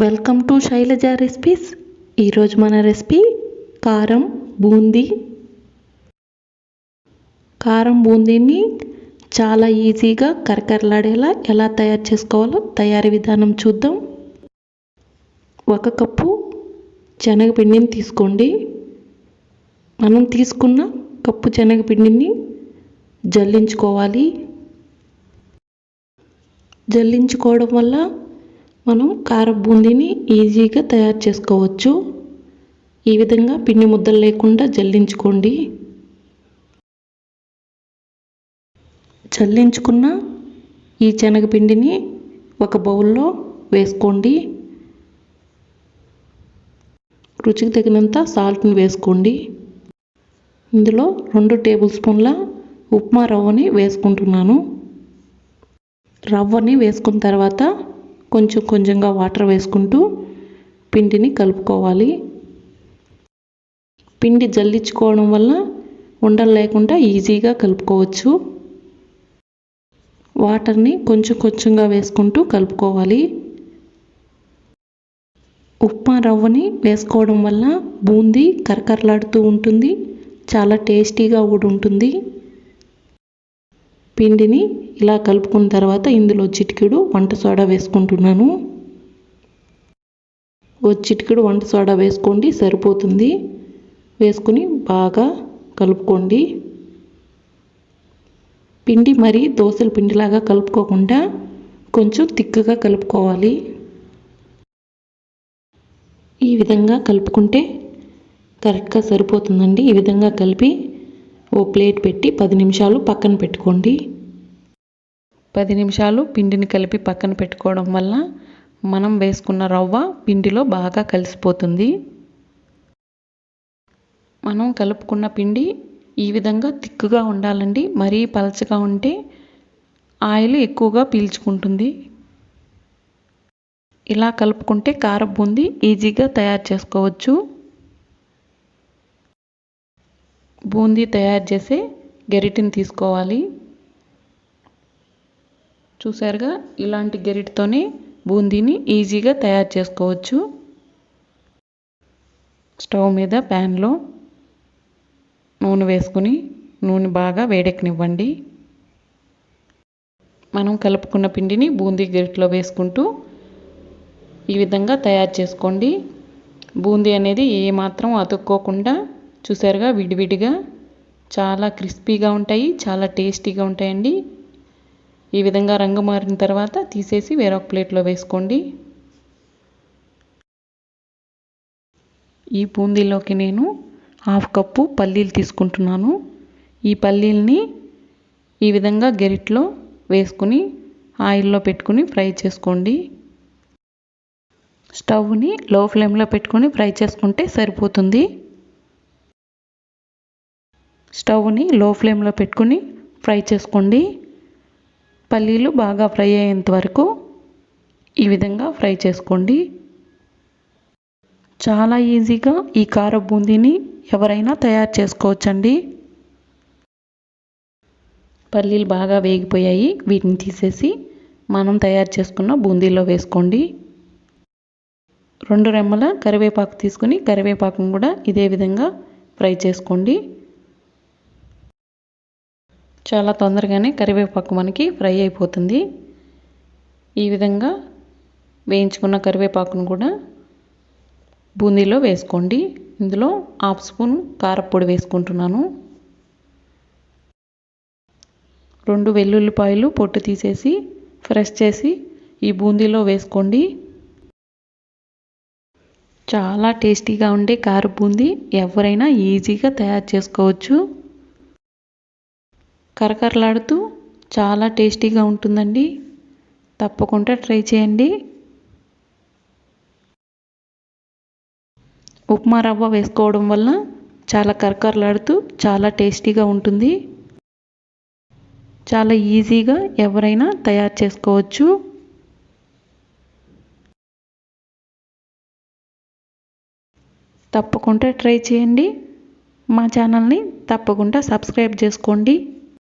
Welcome to Shailaja recipes ఈరోజు మన recipe కారం బూందీ. కారం బూందీని చాలా ఈజీగా కరకరలాడేలా ఎలా తయారు చేసుకోవాలో తయారీ విధానం చూద్దాం. ఒక కప్పు శనగపిండిని తీసుకోండి. మనం తీసుకున్న కప్పు శనగపిండిని జల్లించుకోవాలి. జల్లించుకోవడం వల్ల మనం కార బూందీని ఈజీగా తయారు చేసుకోవచ్చు. ఈ విధంగా పిండి ముద్దలు లేకుండా జల్లించుకోండి. చల్లించుకున్న ఈ శనగపిండిని ఒక బౌల్లో వేసుకోండి. రుచికి తగినంత సాల్ట్ని వేసుకోండి. ఇందులో రెండు టేబుల్ స్పూన్ల ఉప్మా రవ్వని వేసుకుంటున్నాను. రవ్వని వేసుకున్న తర్వాత కొంచెం కొంచెంగా వాటర్ వేసుకుంటూ పిండిని కలుపుకోవాలి. పిండి జల్లించుకోవడం వల్ల ఉండలు లేకుండా ఈజీగా కలుపుకోవచ్చు. వాటర్ని కొంచెం కొంచెంగా వేసుకుంటూ కలుపుకోవాలి. ఉప్మా రవ్వని వేసుకోవడం వల్ల బూందీ కరకరలాడుతూ ఉంటుంది. చాలా టేస్టీగా కూడా ఉంటుంది. పిండిని ఇలా కలుపుకున్న తర్వాత ఇందులో చిటికెడు వంట సోడా వేసుకుంటున్నాను. ఓ చిటికెడు వంట సోడా వేసుకోండి సరిపోతుంది. వేసుకుని బాగా కలుపుకోండి. పిండి మరి దోశల పిండిలాగా కలుపుకోకుండా కొంచెం తిక్కుగా కలుపుకోవాలి. ఈ విధంగా కలుపుకుంటే కరెక్ట్గా సరిపోతుందండి. ఈ విధంగా కలిపి ఓ ప్లేట్ పెట్టి పది నిమిషాలు పక్కన పెట్టుకోండి. పది నిమిషాలు పిండిని కలిపి పక్కన పెట్టుకోవడం వల్ల మనం వేసుకున్న రవ్వ పిండిలో బాగా కలిసిపోతుంది. మనం కలుపుకున్న పిండి ఈ విధంగా తిక్కుగా ఉండాలండి. మరీ పలచగా ఉంటే ఆయిల్ ఎక్కువగా పీల్చుకుంటుంది. ఇలా కలుపుకుంటే కారం బూందీ ఈజీగా తయారు చేసుకోవచ్చు. బూందీ తయారు చేసే గెరిటిని తీసుకోవాలి. చూసారుగా ఇలాంటి గెరిటితోనే బూందీని ఈజీగా తయారు చేసుకోవచ్చు. స్టవ్ మీద ప్యాన్లో నూనె వేసుకుని నూనె బాగా వేడెక్కనివ్వండి. మనం కలుపుకున్న పిండిని బూందీ గరిటలో వేసుకుంటూ ఈ విధంగా తయారు చేసుకోండి. బూందీ అనేది ఏమాత్రం అతుక్కోకుండా చూసారుగా విడివిడిగా చాలా క్రిస్పీగా ఉంటాయి చాలా టేస్టీగా ఉంటాయండి. ఈ విధంగా రంగు మారిన తర్వాత తీసేసి వేరొక ప్లేట్లో వేసుకోండి. ఈ బూందీలోకి నేను హాఫ్ కప్పు పల్లీలు తీసుకుంటున్నాను. ఈ పల్లీల్ని ఈ విధంగా గెరిట్లో వేసుకుని ఆయిల్లో పెట్టుకుని ఫ్రై చేసుకోండి. స్టవ్ని లో ఫ్లేమ్లో పెట్టుకొని ఫ్రై చేసుకుంటే సరిపోతుంది. స్టవ్ని లో ఫ్లేమ్లో పెట్టుకుని ఫ్రై చేసుకోండి. పల్లీలు బాగా ఫ్రై అయ్యేంత వరకు ఈ విధంగా ఫ్రై చేసుకోండి. చాలా ఈజీగా ఈ కార బూందీని ఎవరైనా తయారు చేసుకోవచ్చండి. పల్లీలు బాగా వేగిపోయాయి. వీటిని తీసేసి మనం తయారు చేసుకున్న బూందీలో వేసుకోండి. రెండు రెమ్మల కరివేపాకు తీసుకుని కరివేపాకును కూడా ఇదే విధంగా ఫ్రై చేసుకోండి. చాలా తొందరగానే కరివేపాకు మనకి ఫ్రై అయిపోతుంది. ఈ విధంగా వేయించుకున్న కరివేపాకును కూడా బూందీలో వేసుకోండి. ఇందులో హాఫ్ స్పూన్ కారపొడి వేసుకుంటున్నాను. రెండు వెల్లుల్లిపాయలు పొట్టు తీసేసి ఫ్రెష్ చేసి ఈ బూందీలో వేసుకోండి. చాలా టేస్టీగా ఉండే కారు బూందీ ఎవరైనా ఈజీగా తయారు చేసుకోవచ్చు. కరకరలాడుతూ చాలా టేస్టీగా ఉంటుందండి. తప్పకుండా ట్రై చేయండి. ఉప్మా రవ్వ వేసుకోవడం వల్ల చాలా కరకరలాడుతూ చాలా టేస్టీగా ఉంటుంది. చాలా ఈజీగా ఎవరైనా తయారు చేసుకోవచ్చు. తప్పకుండా ట్రై చేయండి. మా ఛానల్ని తప్పకుండా సబ్స్క్రైబ్ చేసుకోండి.